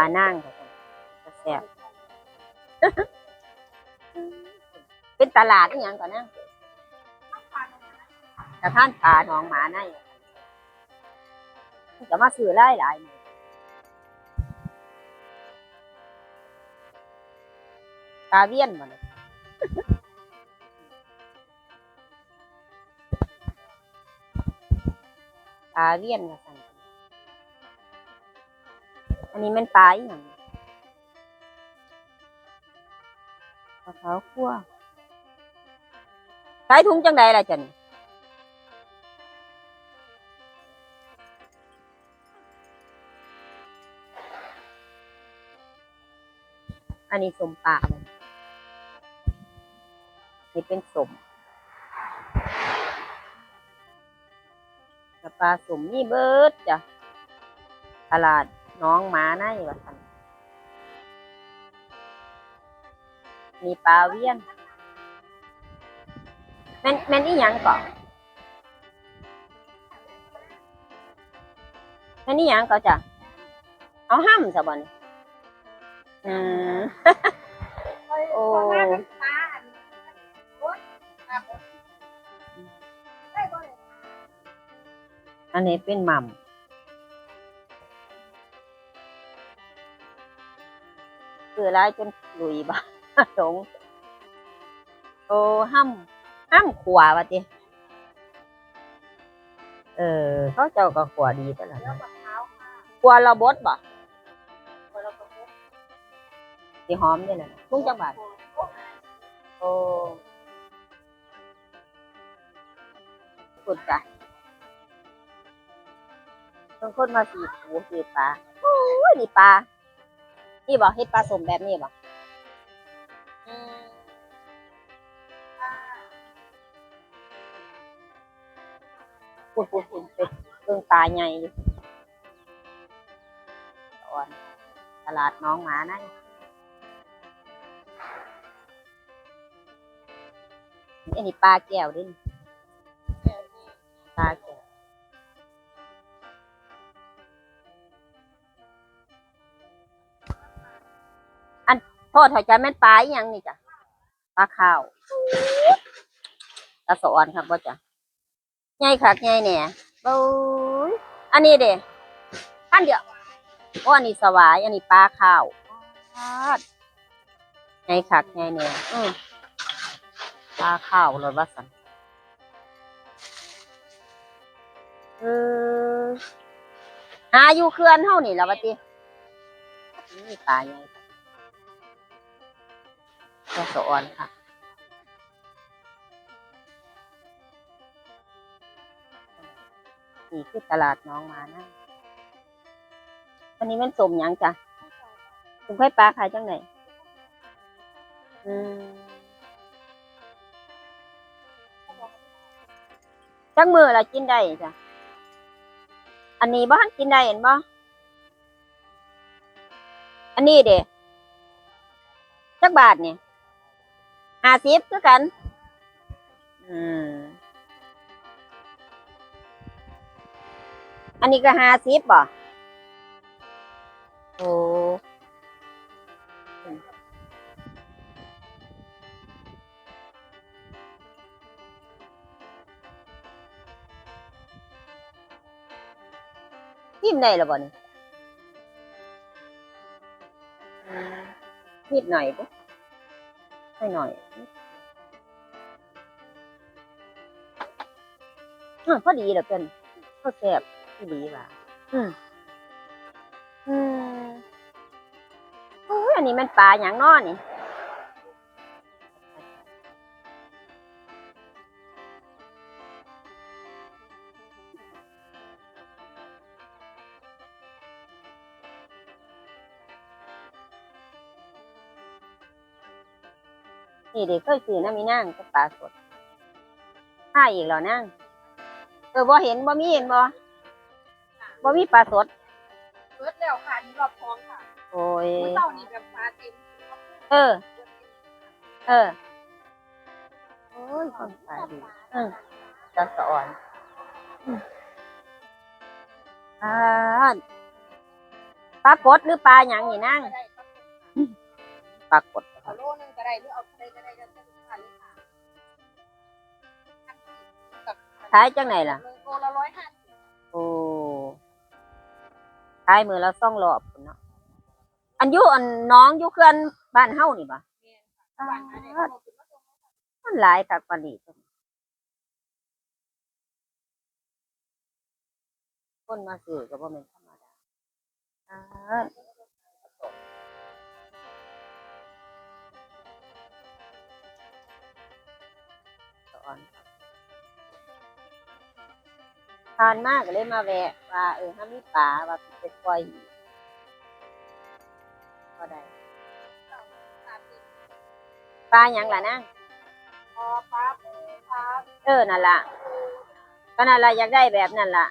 านั่งค่ะจะแซ่บเป็นตลาดนี่ยังก่อนนะสะพานปลาหนองหมาในจะมาซื้อไล่หลายมือปลาเวียนบ่เนี่ยปลาเวียนว่าะ นอันนี้มันปลาอีหยังปลาขาวคั่วขายถุงจังใดล่ะจันอันนี้สมปลาเลยนี่เป็นสมกับปลาสมนี่เบิดจ้ะตลาด น้องหมาในว่าสันมีปลาเวียนแม่นแม่นอีหยังก่อนแม่นอีหยังก่อนจ้ะเอาห้ำซะบ่นี่อืม โอ้ อันนี้เป็นหม่ำ คือร้ายจนหลุยบ้าสงโอ้ห้ำห้ำขวาวะติเออ เขาเจ้าก็ขวาดีแต่ละนะขวาเราบดบ่สีหอมได้เลยนะพุ่งจังบาทโอ้กุดจ้ะบางคนมาสีหูสีปลาโอ้ยนี่ปลา นี่บอกเฮ็ดปลาสมแบบนี้บอกปุ่นปุ่นปุ่นเป็นเรื่งปลาใหญ่อยู่ตอนตลาดน้องหมานั่นอันนี้ปลาแก้วดิ โทษถอยใจแม่นปลาอีหยังนี่จ้ะปลาข้าวตาสอนครับว่าจ้ะใหญ่คักใหญ่เนี่ยบู๊ยอันนี้เด้อันเดียวโอ้อันนี้สวาย อันนี้ปลาข้าวปาดใหญ่คักใหญ่เนี่ยอืปลาข้าวเลยว่าสันเออหาอยู่เขื่อนเฮานี่แล่ะว่าตินี่ปลาใหญ่ ก็สะออนค่ะนี่คือตลาดน้องมานะอันนี้มันสมยังจ้ะถุงไข่ปลาขายจังไหนอืมจังมือละกินได้จ้ะ อันนี้บ้านกินได้เห็นบ่อันนี้เด้จักบาทเนี่ย ห้าสิบคือกันอืมอันนี้ก็ห้าสิบบ่โอ้ทิมได้หรือบ่นี่อืมนิดหน่อยเด้ ให้หน่อยอพอดีเหลือเกินก็แซ่บที่ดีว่ะอืมอืมโอ้ยอันนี้มันปลาอย่างน้อนี่ นี่เด็กเคยซื้อน้ำมีนั่งกับปลาสดห้าอีกแล้วนั่งเออบ่เห็นบ่มีเห็นบ่บ่มีปลาสดเบิดแล้วค่ะนี่รอบท้องค่ะโอ้ยมื้อเช้านี่แบบปลาเต็มเออ เออโอ้ยคนขายดีเออจะสอนอืมอ่าปลากดหรือปลาหยังนี่นั่งก็ได้ครับปลากดเอาโลนึงก็ ได้หรือเอาอะไรก็ได้แล้วแต่ลูกค้าเลยค่ะกับขายจังไหนล่ะโลละร้อยห้าสิบโอ้ขายมือแล้วซ่องรอบพุ่นเนาะ อันอยุอันน้องอยุเคือนบ้านเฮานี่บ่เนี่ยค่ะบ้านขายได้ก็โลถึงมาส่งมันหลายคักปานนี้คนมาซื้อก็บ่แม่นธรรมดาอ่า สอนผ่านมากก็เลยมาแวะว่าเออถ้ามีปลาว่าสิไปปล่อยอีกก็ได้สามสิบปลาหยังล่ะนางพอฟ้าปูฟ้าเออนั่นล่ะก็นั่นล่ะอยากได้แบบนั่นล่ะ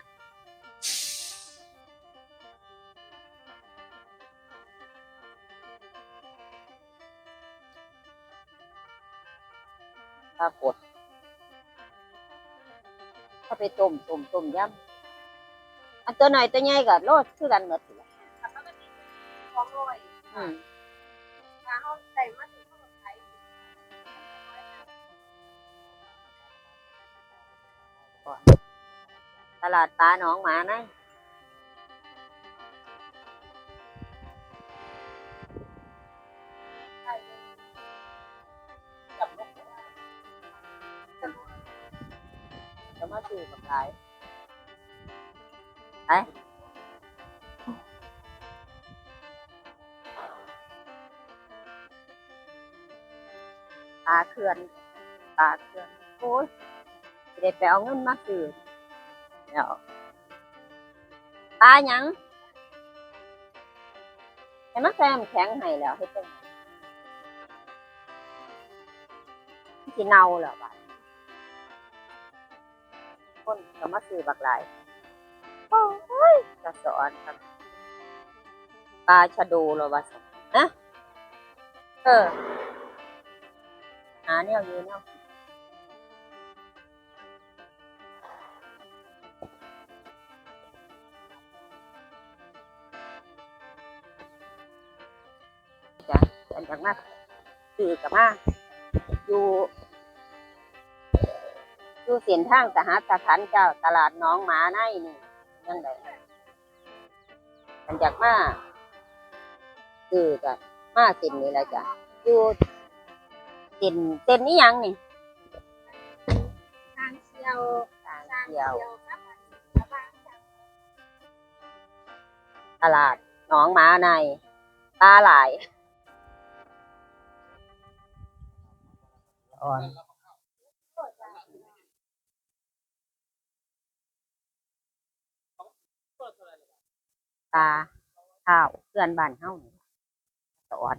ปลาก ดถ้าไปต้มต้มต้มยำอันตัวหน่อยตัวใหญ่ก็โลดคือกันหมดล่ะค่ะปกติของร้อยอืมถ้าเขาใส่มาถึงเขาก็ขายตลาดปลาหนองหมานะ มาซื้อกับขายไปปลาเขื่อนปลาเขื่อนโอ้ยสิได้ไปเอาเงินมาซื้อเดี๋ยวปลาหยังให้มาแซมแข็งให้แล้วเฮ็ดจังไงมันสิเน่าแล้วบัด คนก็มาซื้อบักหลายโอ้ยจะสอนครับปลาชะโดเหรอวะนะเออหาแนวอยู่แนวจ้ะอันจากมาซื้อกับมาอยู่ อยู่เส้นทางสหัสถานเจ้าตลาดน้องหมาในนี่นั่นแหละอันจากมาซื้อกับมาเส้นนี่แหละจ้ะอยู่เส้นเส้นนี้ยังนี่ทางเชียวทางเที่ยวตลาดหนองหมาในปลาหลายอ่อน ปลาข้าวเพื่อนบ้านเฮานี่สะอ่อน